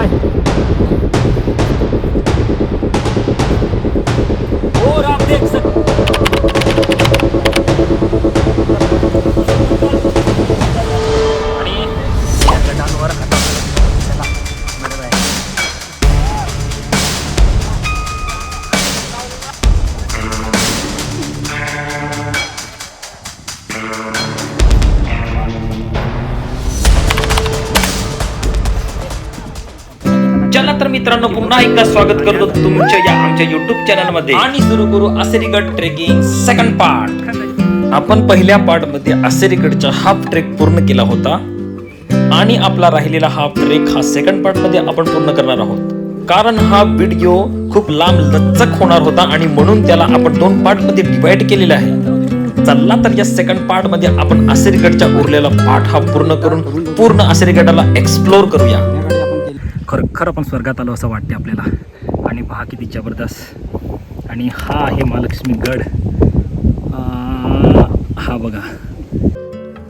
Bye और आप देख सकते मित्रांनो पुन्हा एकदा स्वागत करतो तुमच्या या आमच्या युट्यूब चॅनलमध्ये आणि सुरू करू आसेरीगड ट्रेकिंग सेकंड पार्ट आपण पहिल्या पार्टमध्ये आसेरीगडचा हाफ ट्रेक पूर्ण केला होता. आणि आपला राहिलेला हाफ ट्रेक हा सेकंड पार्टमध्ये आपण पूर्ण करणार आहोत. कारण हा व्हिडिओ खूप लांब लचक होणार होता आणि म्हणून त्याला आपण दोन पार्टमध्ये डिवाइड केलेला आहे. चला तर या सेकंड पार्टमध्ये आपण आसेरीगडच्या उरलेला पार्ट हा पूर्ण करून पूर्ण आसेरीगडाला एक्सप्लोर करूया. खरं खरं पण स्वर्गात आलो असं वाटते आपल्याला. आणि पहा किती जबरदस्त. आणि हा आहे महालक्ष्मी गड. हा बघा.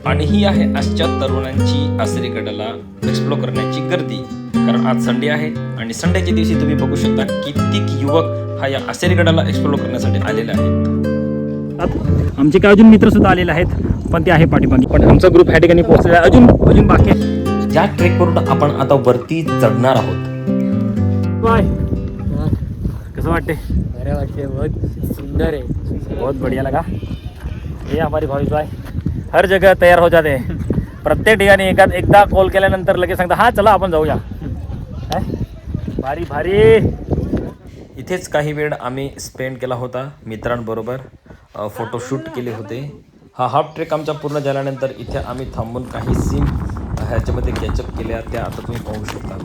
आणि ही आहे आजच्या तरुणांची आसरीगडाला एक्सप्लोर करण्याची गर्दी. कारण आज संडे आहे आणि संडेच्या दिवशी तुम्ही बघू शकता कित्येक युवक हा या आसेरीगडाला एक्सप्लोर करण्यासाठी आलेले आहेत. आत- आमचे काही अजून मित्र सुद्धा आलेले आहेत पण ते आहे पाठीमागे. पण आमचा ग्रुप ह्या ठिकाणी पोहोचलेला आहे. अजून अजून बाकी आहे. या ट्रेकवरून आपण आता वरती चढणार आहोत. बाय कसं वाटते अरे वाटते बहुत सुंदर है बहुत बढ़िया लगा. ये हमारी भावी भाई हर जगह तयार हो जाते. हैं. प्रत्येक ठिकाणी एखाद एकदा कॉल केल्यानंतर लगेच सांगता हा चला आपण जाऊया? भारी भारी. इथेच काही वेळ आम्ही स्पेंड केला होता मित्रांबरोबर फोटोशूट केले होते. हा हाफ ट्रेक आमचा पूर्ण झाल्यानंतर इथे आम्ही थांबून काही सीन ह्याच्यामध्ये कॅचअप केल्या त्या आता तुम्ही पाहू शकता.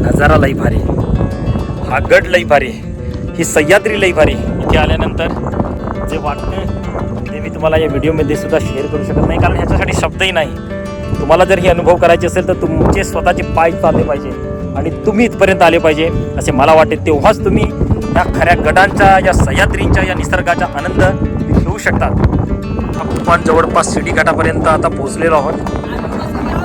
नजारा लई भारी हा गड लई भारी ही सह्याद्री लई भारी इथे आल्यानंतर जे वाटते ते मी तुम्हाला या व्हिडिओमध्ये सुद्धा शेअर करू शकत नाही कारण ह्याच्यासाठी शब्दही नाही. तुम्हाला जर हे अनुभव करायचे असेल तर तुमचे स्वतःचे पाय चालले पाहिजे. आणि तुम्ही इथपर्यंत आले पाहिजे असे मला वाटते तेव्हाच तुम्ही या खऱ्या गडांच्या या सह्याद्रींच्या या निसर्गाचा आनंद घेऊ शकतात. आपण जवळपास शिडी घाटापर्यंत आता पोहोचलेलो आहोत.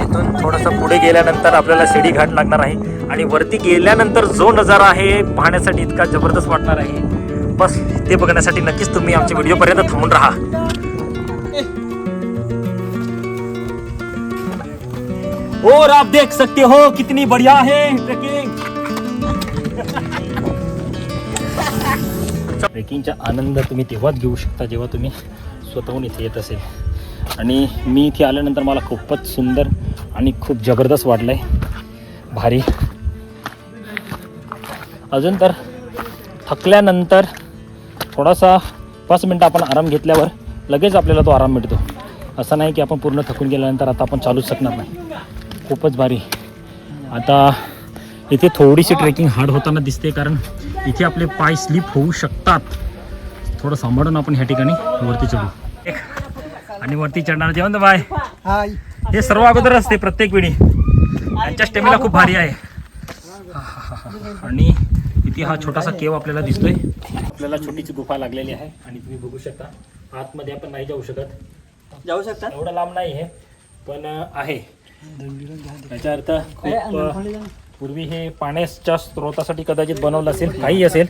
इथून थोडंसं पुढे गेल्यानंतर आपल्याला शिडी घाट लागणार आहे. आणि वरती गेल्यानंतर जो नजारा आहे पाहण्यासाठी इतका जबरदस्त वाटणार आहे. बस ते बघण्यासाठी नक्कीच तुम्ही आमच्या व्हिडिओपर्यंत थांबून राहा. और आप देख सकते हो कितनी बढ़िया है ट्रेकिंग। ट्रेकिंगचा आनंद तुम्ही तेव्हाच घेऊ शकता जेव्हा तुम्ही स्वतःहून इथे येत असेल. आणि मी इथे आल्यानंतर मला खूपच सुंदर आणि खूप जबरदस्त वाटलं आहे भारी. अजून तर थकल्यानंतर थोडासा पाच मिनटं आपण आराम घेतल्यावर लगेच आपल्याला तो आराम मिळतो. असं नाही की आपण पूर्ण थकून गेल्यानंतर आता आपण चालूच शकणार नाही. खूपच भारी. आता इथे थोडीशी ट्रेकिंग हार्ड होताना दिसते कारण इथे आपले पाय स्लिप होऊ शकतात. थोडं सांभाळून आपण ह्या ठिकाणी वरती चढू. आणि वरती चढणार जेवण बाय. हे सर्व अगोदर असते प्रत्येक वेळी. त्यांच्या स्टेमिना खूप भारी आहे. आणि इथे हा छोटासा केव आपल्याला दिसतोय. आपल्याला छोटीशी गुफा लागलेली आहे. आणि तुम्ही बघू शकता आतमध्ये आपण नाही जाऊ शकत. जाऊ शकता? एवढं लांब नाही आहे पण आहे. याचा अर्थ खूप पूर्वी हे पाण्याच्या स्रोतासाठी कदाचित बनवलं असेल काही असेल.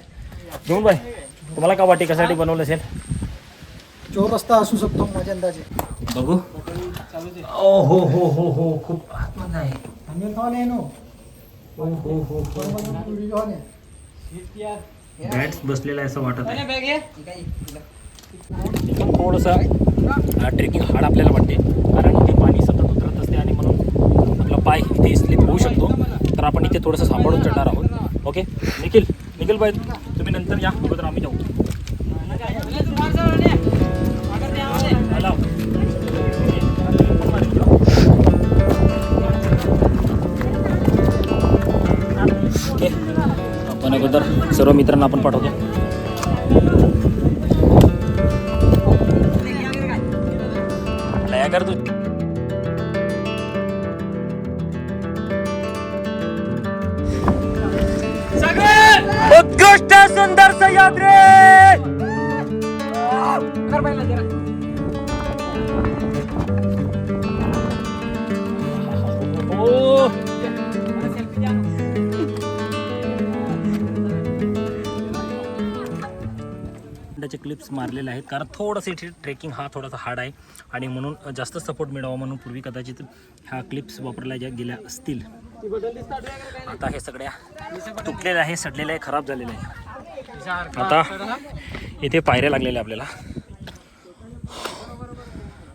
घेऊन बाय तुम्हाला का वाटे कशासाठी बनवलं असेल? चौरस्ता असू शकतो माझ्या अंदाजे बघू. ओ हो हो हो हो खूप आतमध्ये आहे. हो हो हो हो. बॅट्स बसलेला आहे असं वाटत आहे. थोडंसं ट्रेकिंग हार्ड आपल्याला वाटते कारण इथे पाणी सतत उतरत असते आणि म्हणून आपला पाय इथे स्लिप होऊ शकतो तर आपण इथे थोडंसं सांभाळून चढणार आहोत. ओके? निखिल निखिल भाई तुम्ही नंतर या. अगोदर आम्ही जाऊ. ओके. आपण अगोदर सर्व मित्रांना आपण पाठवतो. उत्कृष्ट सुंदर सह्याद्री त्याचे क्लिप्स मारलेले आहेत. कारण थोडंसं इथे ट्रेकिंग हा थोडासा हार्ड आहे. आणि म्हणून जास्त सपोर्ट मिळावा म्हणून पूर्वी कदाचित ह्या क्लिप्स वापरल्या ज्या गेल्या असतील. आता हे सगळ्या तुटलेलं आहे सडलेलं आहे खराब झालेलं आहे आता इथे पायऱ्या लागलेल्या आपल्याला.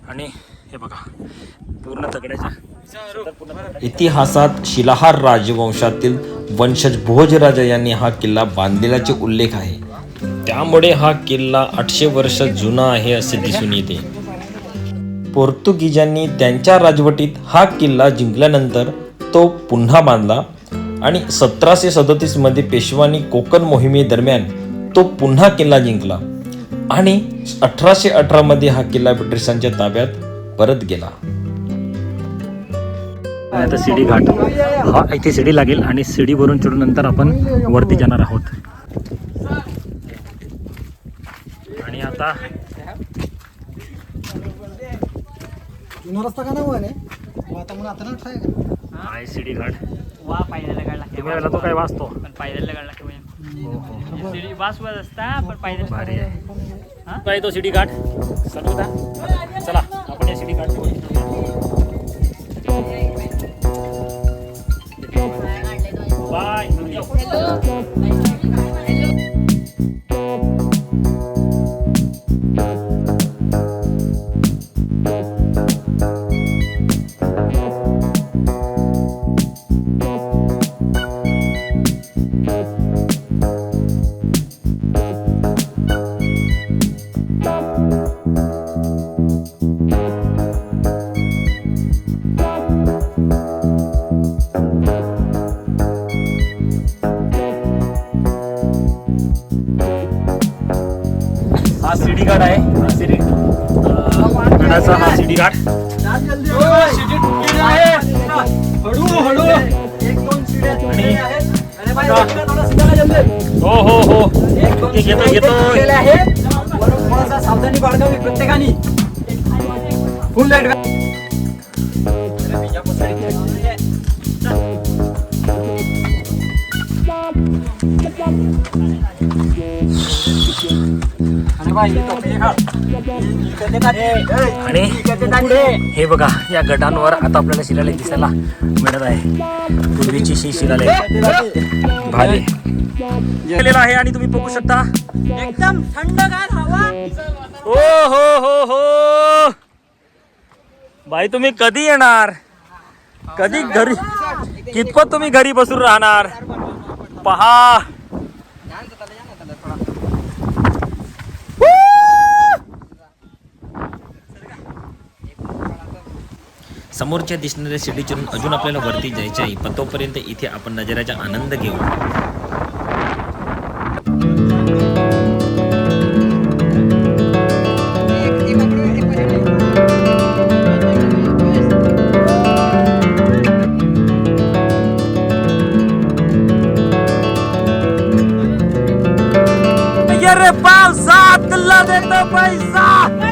आणि हे बघा पूर्ण दगडाच्या- इतिहासात शिलाहार राजवंशातील वंशज भोजराजा यांनी हा किल्ला बांधलेल्याचे उल्लेख आहे. त्यामुळे हा किल्ला आठशे वर्ष जुना आहे असे दिसून येते. पोर्तुगीजांनी त्यांच्या राजवटीत हा किल्ला जिंकल्यानंतर तो पुन्हा बांधला आणि सतराशे सदतीसमध्ये पेशवानी कोकण मोहिमेदरम्यान तो पुन्हा किल्ला जिंकला आणि अठराशे अठरा मध्ये हा किल्ला ब्रिटिशांच्या ताब्यात परत गेला. आता शिडी घाट. हा इथे शिडी लागेल आणि शिडीवरून चढून नंतर आपण वरती जाणार आहोत. आणि आता जुना रस्ता का नाही आता म्हणून आता ना ट्राय कर आहे शिडी घाट वा लागते तुम्ही तो काय वाचतो? पण पायऱ्याला गाड लागते म्हणजे असता पण पायऱ्याला भारी आहे. काय तो शिडी घाट चालू का चला आपण या शिडी घाट बाय गडाचा हा हो हो हो. घेतो घेतो सावधानी बाळगावी प्रत्येकाने फुल लाइट आणि हे बघा या गटांवर आता आपल्याला शिलालेख दिसायला मिळत आहे. पूर्वीची ही शिलालेख. भारी. केलेला आहे आणि तुम्ही बघू शकता. एकदम थंडगार हवा. हो हो हो हो. भाई तुम्ही कधी येणार? कधी घरी कितपत तुम्ही घरी बसून राहणार? पहा. समोरच्या दिसणाऱ्या शिडीचरून अजून आपल्याला वरती जायचे आहे पण तोपर्यंत इथे आपण नजराचा आनंद घेऊ. ये रे देतो पैसा!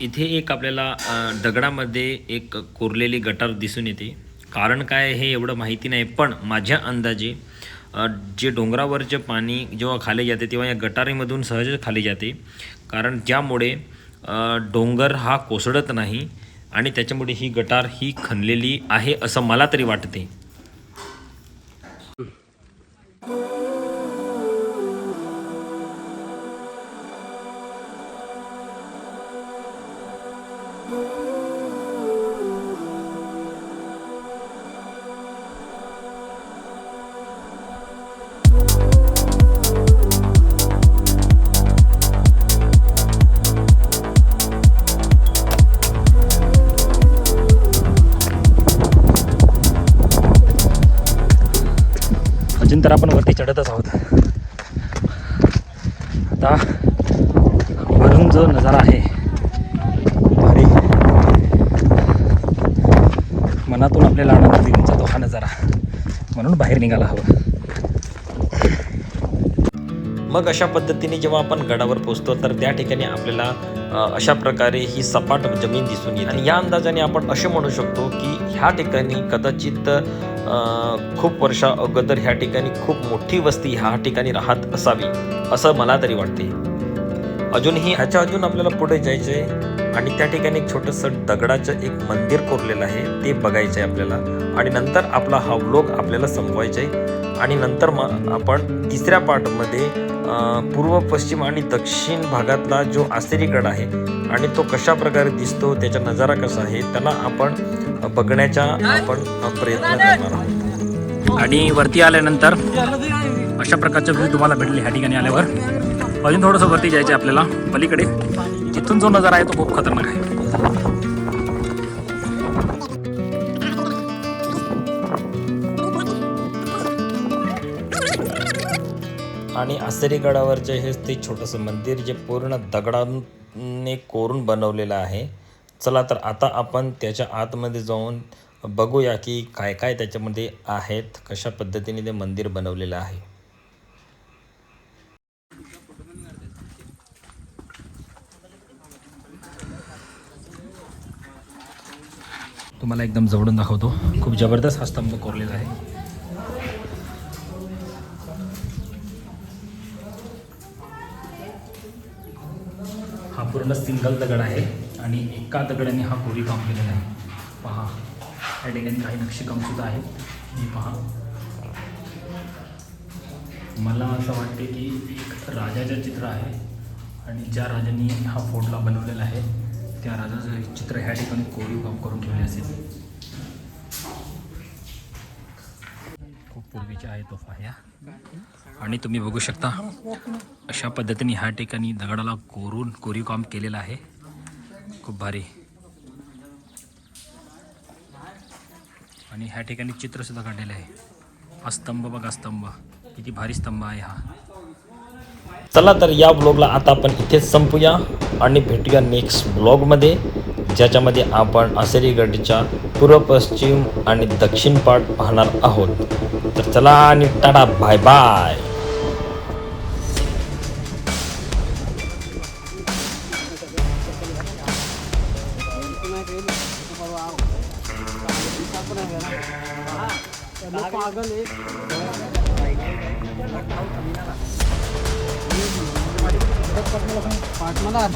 इथे एक आपल्याला अ, दगडामध्ये एक कोरलेली गटार दिसून येते. कारण काय हे एवढं माहिती नाही पण माझ्या अंदाजे जे डोंगरावरचे पाणी जेव्हा खाली जाते तेव्हा या गटारीमधून सहजच खाली जाते. कारण ज्यामुळे डोंगर हा कोसळत नाही आणि त्याच्यामुळे ही गटार ही खणलेली आहे असं मला तरी वाटते. thank you तर आपण वरती चढतच आहोत. आता वरून जो नजारा आहे भारी. मनातून आपल्याला आनंद देऊन जातो हा नजारा. म्हणून बाहेर निघायला हवं. मग अशा पद्धतीने जेव्हा आपण गडावर पोहोचतो तर त्या ठिकाणी आपल्याला अशा प्रकारे ही सपाट जमीन दिसून येते. आणि या अंदाजाने आपण असे म्हणू शकतो की ह्या ठिकाणी कदाचित खूप वर्षा अगोदर ह्या ठिकाणी खूप मोठी वस्ती ह्या ठिकाणी राहत असावी असं मला तरी वाटते. अजूनही ह्याच्या अजून आपल्याला पुढे जायचं आहे आणि त्या ठिकाणी एक छोटंसं दगडाचं एक मंदिर कोरलेलं आहे ते बघायचं आहे आपल्याला. आणि नंतर आपला हा व्लॉग आपल्याला संपवायचा आहे. आणि नंतर मग आपण तिसऱ्या पार्टमध्ये पूर्व पश्चिम आणि दक्षिण भागातला जो आसेरीगड आहे आणि तो कशा प्रकारे दिसतो त्याचा नजारा कसा आहे त्याला आपण बघण्याचा आपण प्रयत्न करणार आहोत. आणि वरती आल्यानंतर अशा प्रकारचे व्ह्यू तुम्हाला भेटले ह्या ठिकाणी आल्यावर. अजून थोडंसं वरती जायचं आहे आपल्याला पलीकडे. तिथून जो नजारा आहे तो खूप खतरनाक आहे. आणि आसेरी गडावरचे हेच ते छोटंसं मंदिर जे पूर्ण दगडाने कोरून बनवलेलं आहे. चला तर आता आपण त्याच्या आतमध्ये जाऊन बघूया की काय काय त्याच्यामध्ये आहेत कशा पद्धतीने ते मंदिर बनवलेलं आहे. तुम्हाला एकदम जवळून दाखवतो. खूप जबरदस्त हा स्तंभ कोरलेला आहे. हा पूर्ण सिंगल दगड आहे आणि एका दगडाने हा कोरी काम केलेला आहे. पहा या ठिकाणी काही नक्षीकामसुद्धा आहे. हे पहा. मला असं वाटते की एक राजाचं चित्र आहे आणि ज्या राजांनी हा फोटला बनवलेला आहे त्या राजाचं चित्र ह्या ठिकाणी कोरीव काम करून ठेवले असेल. खूप पूर्वीच्या आहे तोफा ह्या आणि तुम्ही बघू शकता अशा पद्धतीने ह्या ठिकाणी दगडाला कोरून कोरीव काम केलेलं आहे. खूप भारी. आणि ह्या ठिकाणी चित्रसुद्धा काढलेलं आहे. हा स्तंभ बघा स्तंभ. किती भारी स्तंभ आहे हा. चला तर या ब्लॉगला आता आपण इथेच संपूया आणि भेटूया नेक्स्ट ब्लॉगमध्ये ज्याच्यामध्ये आपण आसेरीगडच्या पूर्व पश्चिम आणि दक्षिण पाठ पाहणार आहोत. तर चला आणि टाटा बाय बाय पागल एक पाठ मला